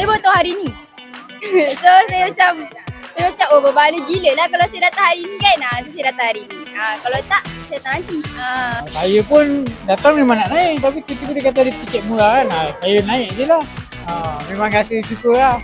Saya baru tahu hari ni. So saya macam saya macam oh berbaloi gila lah kalau saya datang hari ni kan. Ah saya datang hari ni. Ha, kalau tak saya datang nanti. Ha. Saya pun datang memang nak naik tapi tiba-tiba dia kata ada tiket murah kan. Ha, saya naik je lah. Ha, memang rasa syukur lah.